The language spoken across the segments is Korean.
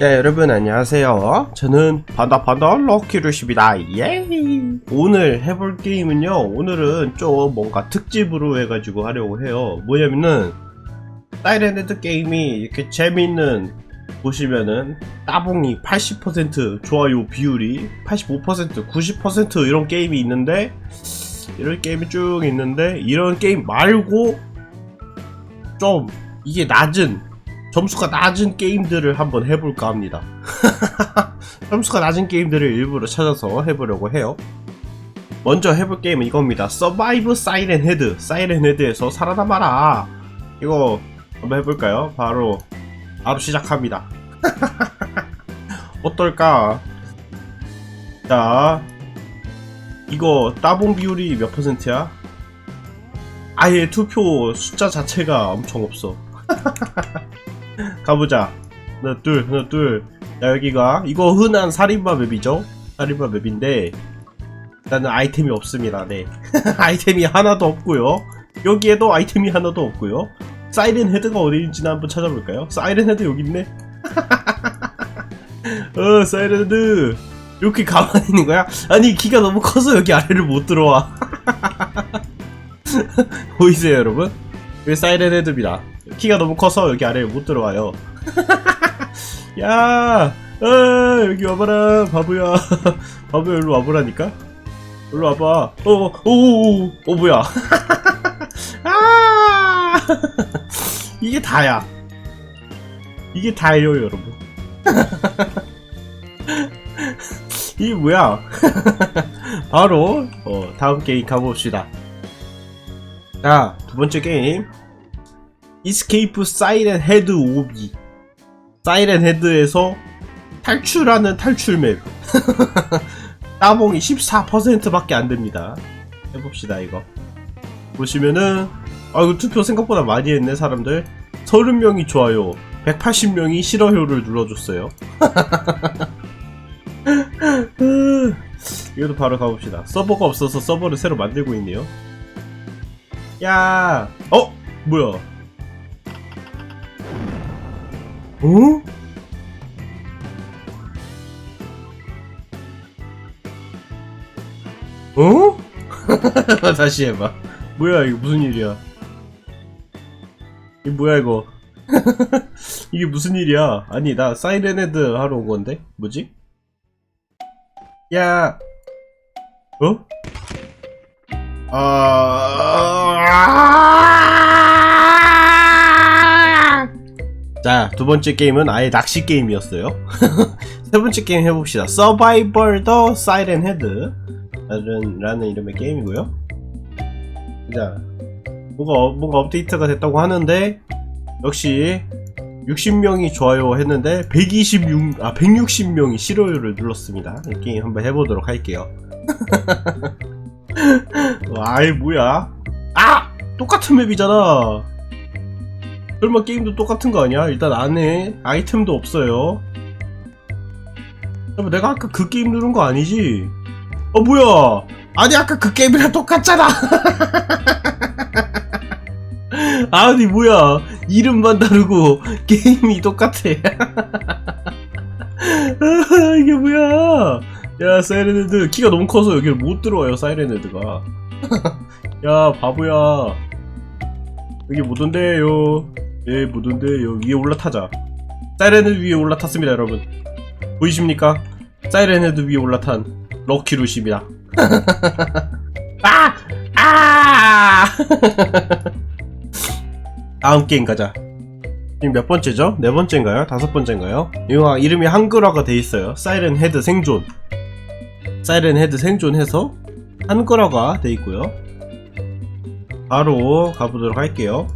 네, 여러분 안녕하세요. 저는 반다반다 럭키루십니다. 예! 오늘 해볼 게임은요. 오늘은 좀 뭔가 특집으로 해가지고 하려고 해요. 뭐냐면은 사이렌헤드 게임이 이렇게 재밌는 보시면은 따봉이 80% 좋아요 비율이 85% 90% 이런 게임이 있는데 이런 게임이 쭉 있는데 이런 게임 말고 좀 이게 낮은 점수가 낮은 게임들을 한번 해볼까 합니다. 점수가 낮은 게임들을 일부러 찾아서 해보려고 해요. 먼저 해볼 게임은 이겁니다. 서바이브 사이렌 헤드. 사이렌 헤드에서 살아남아라. 이거 한번 해볼까요? 바로 바로 시작합니다. 어떨까? 자, 이거 따봉 비율이 몇 퍼센트야? 아예 투표 숫자 자체가 엄청 없어. 가보자. 하나, 둘, 하나, 둘. 자, 여기가, 이거 흔한 살인마 맵이죠? 살인마 맵인데, 일단은 아이템이 없습니다, 네. 아이템이 하나도 없고요 여기에도 아이템이 하나도 없고요 사이렌 헤드가 어디 있는지나 한번 찾아볼까요? 사이렌 헤드 여기 있네? 어, 사이렌 헤드. 이렇게 가만히 있는 거야? 아니, 키가 너무 커서 여기 아래를 못 들어와. 보이세요, 여러분? 여기 사이렌 헤드입니다. 키가 너무 커서 여기 아래에 못 들어와요. 야, 아, 여기 와봐라, 바보야. 바보야, 일로 와보라니까? 일로 와봐. 어, 어, 오, 오, 어, 뭐야. 아, 이게 다야. 이게 다예요, 여러분. 이게 뭐야? 바로, 어, 다음 게임 가봅시다. 자, 두 번째 게임. 이스케이프 사이렌 헤드 5비 사이렌 헤드에서 탈출하는 탈출 맵. 따봉이 14%밖에 안 됩니다. 해봅시다 이거. 보시면은 아 이거 투표 생각보다 많이 했네 사람들. 30명이 좋아요. 180명이 싫어요를 눌러줬어요. 이것도 바로 가봅시다. 서버가 없어서 서버를 새로 만들고 있네요 야 어? 뭐야 어? 어? 다시 해봐. 뭐야 이거 무슨 일이야? 이 뭐야 이거? 이게 무슨 일이야? 아니 나 사이렌 헤드 하러 온 건데 뭐지? 야, 어? 아... 자, 두 번째 게임은 아예 낚시 게임이었어요. 세 번째 게임 해봅시다. 서바이벌 더 사이렌 헤드 라는, 라는 이름의 게임이고요. 자, 뭔가, 뭔가 업데이트가 됐다고 하는데, 역시 60명이 좋아요 했는데 126, 아 160명이 싫어요를 눌렀습니다. 이 게임 한번 해보도록 할게요. 아이 뭐야? 아 똑같은 맵이잖아. 설마 게임도 똑같은 거 아니야? 일단 안에 아이템도 없어요. 잠깐 내가 아까 그 게임 누른 거 아니지? 어 뭐야? 아니 아까 그 게임이랑 똑같잖아. 아니 뭐야? 이름만 다르고 게임이 똑같아. 아, 이게 뭐야? 야 사이렌헤드 키가 너무 커서 여기를 못 들어와요 사이렌헤드가. 야 바보야. 여기 못 온대요. 예, 못 온대요. 위에 올라타자. 사이렌헤드 위에 올라탔습니다, 여러분. 보이십니까? 사이렌헤드 위에 올라탄 럭키루십니다. 아! 아! 다음 게임 가자. 지금 몇 번째죠? 네 번째인가요? 다섯 번째인가요? 이거 이름이 한글화가 돼 있어요. 사이렌 헤드 생존. 사이렌 헤드 생존해서 한글화가 돼 있고요. 바로 가보도록 할게요.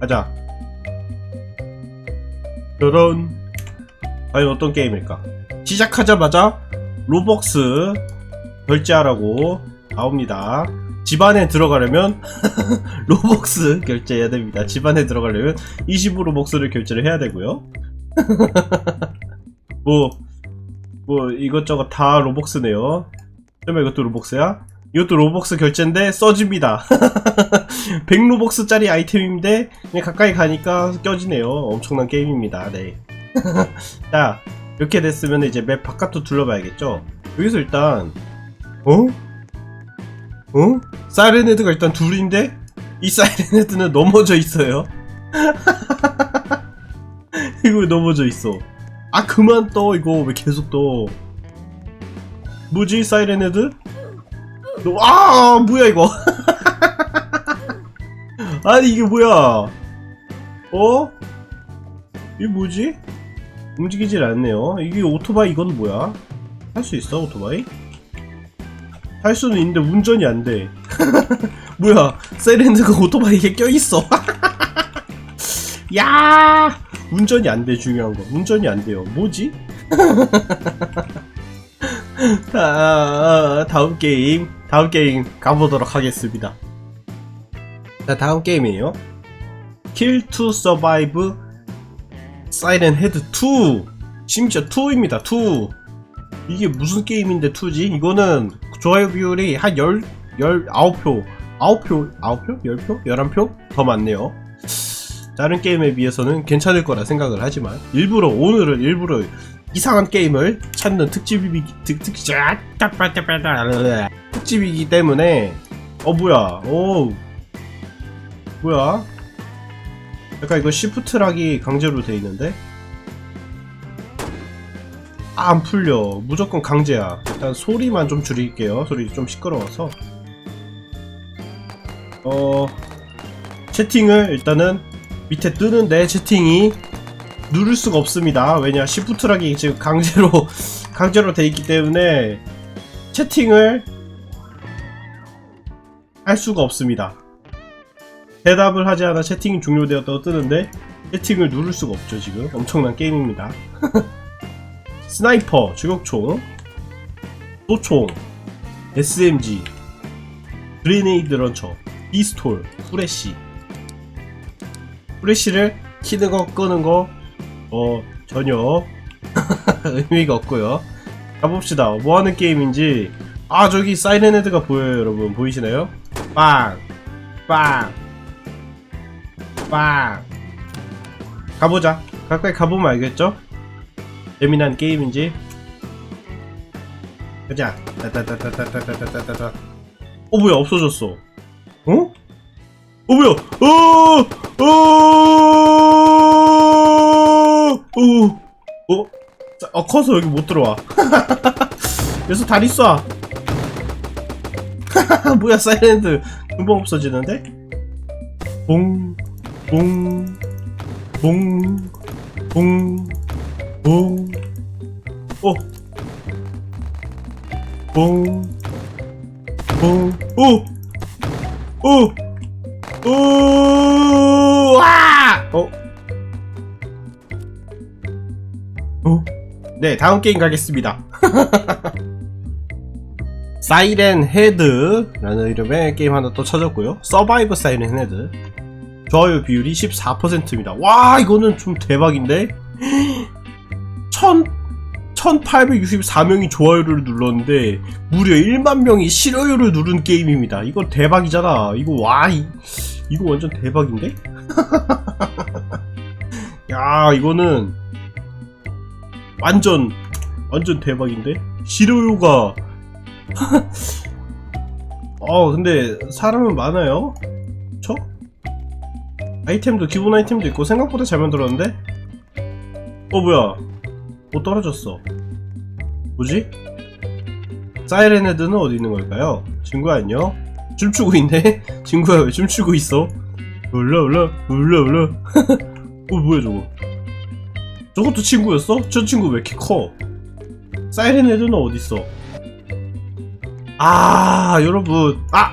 가자. 저런 과연 어떤 게임일까? 시작하자마자 로벅스 결제하라고 나옵니다. 집안에 들어가려면 로벅스 결제해야 됩니다. 집안에 들어가려면 20로벅스를 결제를 해야 되고요. 뭐, 뭐 이것저것 다 로벅스네요. 설마 이것도 로벅스야? 이것도 로벅스 결제인데 써집니다. 100로벅스짜리 아이템인데 그냥 가까이 가니까 껴지네요. 엄청난 게임입니다. 네. 자, 이렇게 됐으면 이제 맵 바깥도 둘러봐야겠죠 여기서 일단 어? 어? 사이렌헤드가 일단 둘인데 이 사이렌헤드는 넘어져 있어요 이거 왜 넘어져 있어 아 그만 떠 이거 왜 계속 떠 뭐지 사이렌헤드? 너- 아 뭐야 이거 아니 이게 뭐야 어? 이게 뭐지? 움직이질 않네요 이게 오토바이 이건 뭐야? 할 수 있어 오토바이? 할 수는 있는데 운전이 안돼 뭐야 사이렌드가 오토바이에 껴있어 야 운전이 안 돼 중요한 거 운전이 안 돼요 뭐지? 아, 다음 게임 다음 게임 가보도록 하겠습니다 자 다음 게임이에요 to Survive 사이렌 헤드 2 심지어 2입니다 2 이게 무슨 게임인데 2지? 이거는 좋아요 비율이 한 10, 19표 9표? 9표? 10표? 11표? 더 많네요 다른 게임에 비해서는 괜찮을 거라 생각을 하지만 일부러 오늘은 일부러 이상한 게임을 찾는 특집이기 특, 특, 특집이기 때문에 어 뭐야? 오. 뭐야? 약간 이거 시프트락이 강제로 돼 있는데? 아, 안 풀려. 무조건 강제야. 일단 소리만 좀 줄일게요. 소리 좀 시끄러워서. 어 채팅을 일단은 밑에 뜨는데 채팅이 누를 수가 없습니다. 왜냐 시프트락이 지금 강제로 강제로 돼 있기 때문에 채팅을 할 수가 없습니다. 대답을 하지 않아 채팅이 종료되었다고 뜨는데 채팅을 누를 수가 없죠 지금 엄청난 게임입니다. 스나이퍼, 저격총, 소총, SMG, 그레네이드 런처, 비스톨, 후레쉬 후레쉬를 키는 거 끄는 거 어, 전혀 의미가 없고요. 가봅시다. 뭐 하는 게임인지. 아, 저기 사이렌 헤드가 보여요, 여러분. 보이시나요? 빵! 빵! 빵! 가보자. 가까이 가보면 알겠죠? 재미난 게임인지. 가자. 따따따따따따따따따따. 어, 뭐야, 없어졌어. 어? 어, 뭐야, 어! 어! 어? 어? 자, 어, 커서 여기 못 들어와. 여기서 다리 쏴. 뭐야, 사이렌드. 금방 없어지는데? 봉, 봉, 봉, 봉, 봉, 어. 봉, 봉, 오! 오! 오! 와! 어? 어? 네, 다음 게임 가겠습니다. 사이렌 헤드라는 이름의 게임 하나 또 찾았고요. 서바이브 사이렌 헤드. 좋아요 비율이 14%입니다. 와, 이거는 좀 대박인데? 1000, 1864명이 좋아요를 눌렀는데, 무려 1만 명이 싫어요를 누른 게임입니다. 이거 대박이잖아. 이거, 와, 이, 이거 완전 대박인데? 야, 이거는, 완전, 완전 대박인데? 싫어요가, 어, 근데, 사람은 많아요? 그쵸? 아이템도, 기본 아이템도 있고, 생각보다 잘 만들었는데? 어, 뭐야. 뭐 떨어졌어. 뭐지? 사이렌 헤드는 어디 있는 걸까요? 친구야 안녕? 춤추고 있네? 친구야 왜 춤추고 있어? 올라 올라 올라 올라 어 뭐야 저거 저것도 친구였어? 저 친구 왜 이렇게 커? 사이렌 헤드는 어딨어? 아 여러분 아!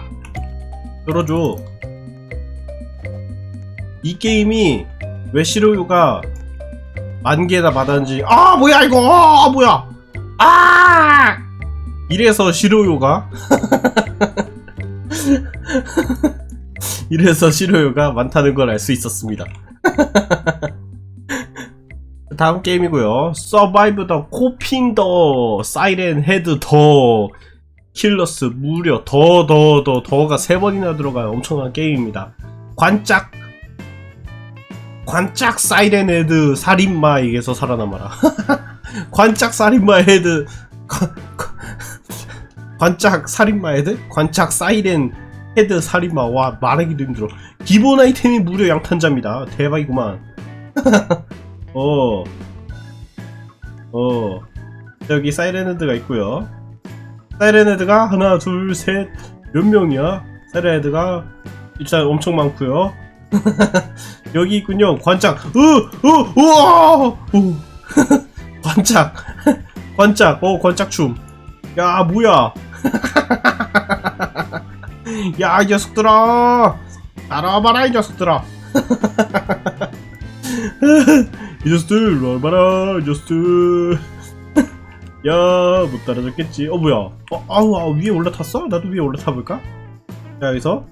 열어줘 이 게임이 왜 시로유가 만 개나 받았는지 아 뭐야 이거 아 뭐야 아 이래서 시로요가 이래서 시로요가 많다는 걸 알 수 있었습니다 다음 게임이고요. 서바이브 더 코핑 더 사이렌 헤드 더 킬러스 무려 더 더 더 더가 세 번이나 들어간 엄청난 게임입니다. 관짝 관짝 사이렌 헤드 살인마에게서 살아남아라. 관짝 살인마 헤드 관짝 살인마 헤드? 관짝 사이렌 헤드 살인마. 와 말하기도 힘들어. 기본 아이템이 무료 양탄자입니다. 대박이구만 어. 어. 여기 사이렌 헤드가 있고요. 사이렌 헤드가 하나 둘 셋 몇 명이야? 사이렌 헤드가 일단 엄청 많고요. 여기 있군요. 관짝. 으 으 우와! 우. 관짝. 관짝. 어 관짝 춤. 야 뭐야? 야 이 녀석들아. 따라와봐라 이 녀석들아 이 녀석들 와봐라 이 녀석들. 야 못 따라잡겠지. 어 뭐야? 어 아우 아우 위에 올라탔어? 나도 위에 올라타 볼까? 자 여기서.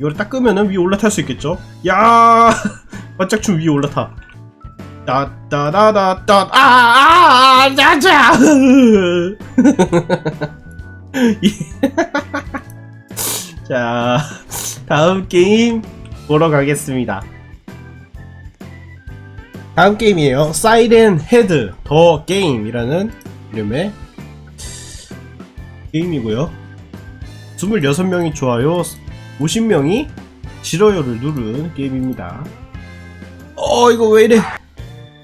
이걸 딱 끄면은 위에 올라탈 수 있겠죠? 야! 관짝춤 위에 올라타. 따따다다따 아아아 자자! 자 다음 게임 보러 가겠습니다 다음 게임이에요. 사이렌 헤드 더 게임이라는 이름의 게임이고요. 26명이 좋아요. 50명이 싫어요를 누른 게임입니다. 어 이거 왜 이래?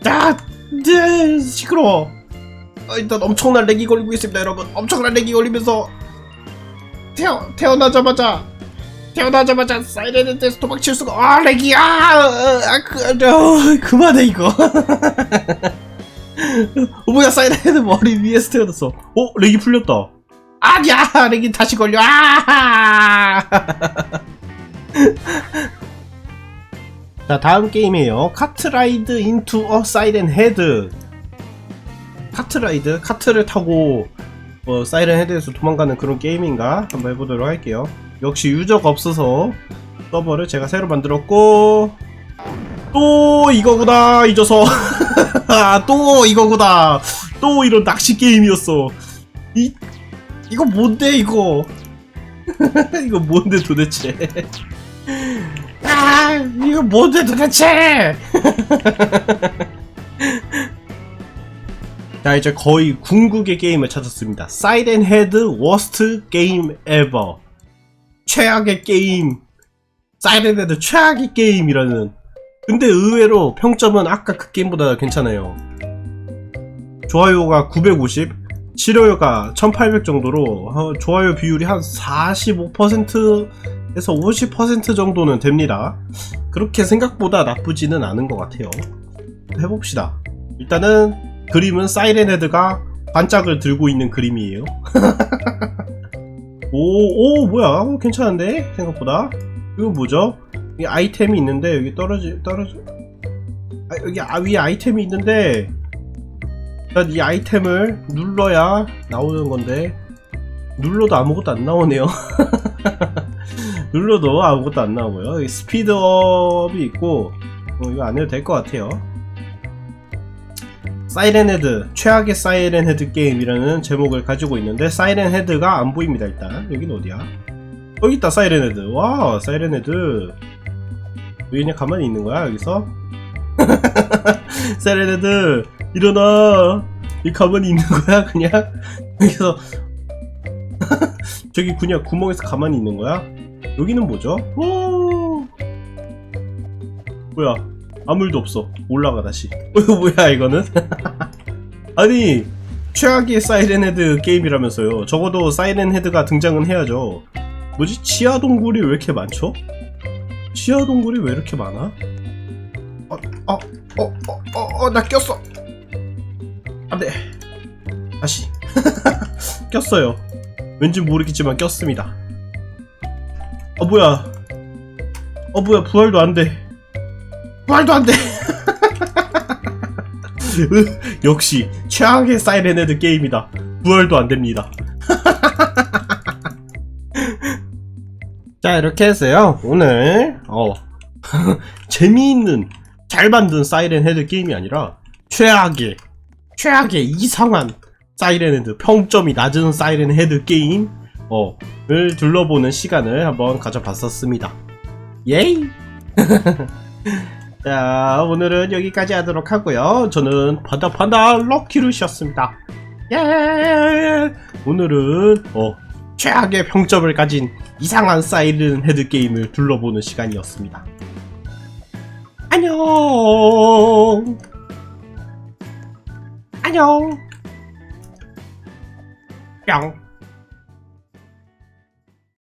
아, 네, 시끄러워. 어, 일단 엄청난 렉이 걸리고 있습니다, 여러분. 엄청난 렉이 걸리면서 태어 태어나자마자 태어나자마자 사이렌트에서 도망칠 수가. 아, 렉이 아, 아 그, 어, 그만해 이거. 어, 뭐야 사이렌트 머리 위에서 태어났어. 어, 렉이 풀렸다. 아니야, 렉이 다시 걸려. 아! 자 다음 게임이에요 카트라이드 인투 어 사이렌 헤드 카트라이드 카트를 타고 어, 사이렌 헤드에서 도망가는 그런 게임인가 한번 해보도록 할게요 역시 유저가 없어서 서버를 제가 새로 만들었고 또 이거구나 아, 또 이거구나 또 이런 낚시 게임이었어 이 이거 뭔데 이거 이거 뭔데 도대체 아, 이거 뭔데 도대체? 자, 이제 거의 궁극의 게임을 찾았습니다. 사이렌 헤드 워스트 게임 에버. 최악의 게임. 사이렌 헤드 최악의 게임이라는. 근데 의외로 평점은 아까 그 게임보다 괜찮아요. 좋아요가 950, 싫어요가 1800 정도로 어, 좋아요 비율이 한 45% 에서 50% 정도는 됩니다. 그렇게 생각보다 나쁘지는 않은 것 같아요. 해봅시다. 일단은 그림은 사이렌 헤드가 반짝을 들고 있는 그림이에요. 오, 오, 뭐야. 어, 괜찮은데? 생각보다. 이거 뭐죠? 이 아이템이 있는데, 여기 떨어지, 떨어지. 아, 여기 아, 위에 아이템이 있는데, 이 아이템을 눌러야 나오는 건데, 눌러도 아무것도 안 나오네요. 눌러도 아무것도 안 나오고요. 스피드업이 있고 어, 이거 안 해도 될 것 같아요. 사이렌 헤드 최악의 사이렌 헤드 게임이라는 제목을 가지고 있는데 사이렌 헤드가 안 보입니다 일단 여긴 어디야? 여기 있다 사이렌 헤드 와 사이렌 헤드 왜 그냥 가만히 있는 거야 여기서? 사이렌 헤드 일어나 이 가만히 있는 거야 그냥 여기서 저기 그냥 구멍에서 가만히 있는 거야? 여기는 뭐죠? 오 뭐야 아무 일도 없어. 올라가 다시. 어, 뭐야 이거는? 아니 최악의 사이렌 헤드 게임이라면서요. 적어도 사이렌 헤드가 등장은 해야죠. 뭐지? 치아 동굴이 왜 이렇게 많죠? 치아 동굴이 왜 이렇게 많아? 어어 어 어 어 나 꼈어. 안돼. 다시. 꼈어요. 왠지 모르겠지만 꼈습니다. 어 뭐야. 어 뭐야. 부활도 안돼 부활도 안 돼 역시 최악의 사이렌 헤드 게임이다 부활도 안 됩니다 자 이렇게 해서요 오늘 어 재미있는 잘 만든 사이렌 헤드 게임이 아니라 최악의 최악의 이상한 사이렌 헤드 평점이 낮은 사이렌 헤드 게임 어, 을 둘러보는 시간을 한번 가져봤었습니다. 예이! 자, 오늘은 여기까지 하도록 하고요. 저는 판다 럭키루시였습니다. 예! 오늘은 어, 최악의 평점을 가진 이상한 사이렌 헤드 게임을 둘러보는 시간이었습니다. 안녕. 안녕. 뿅.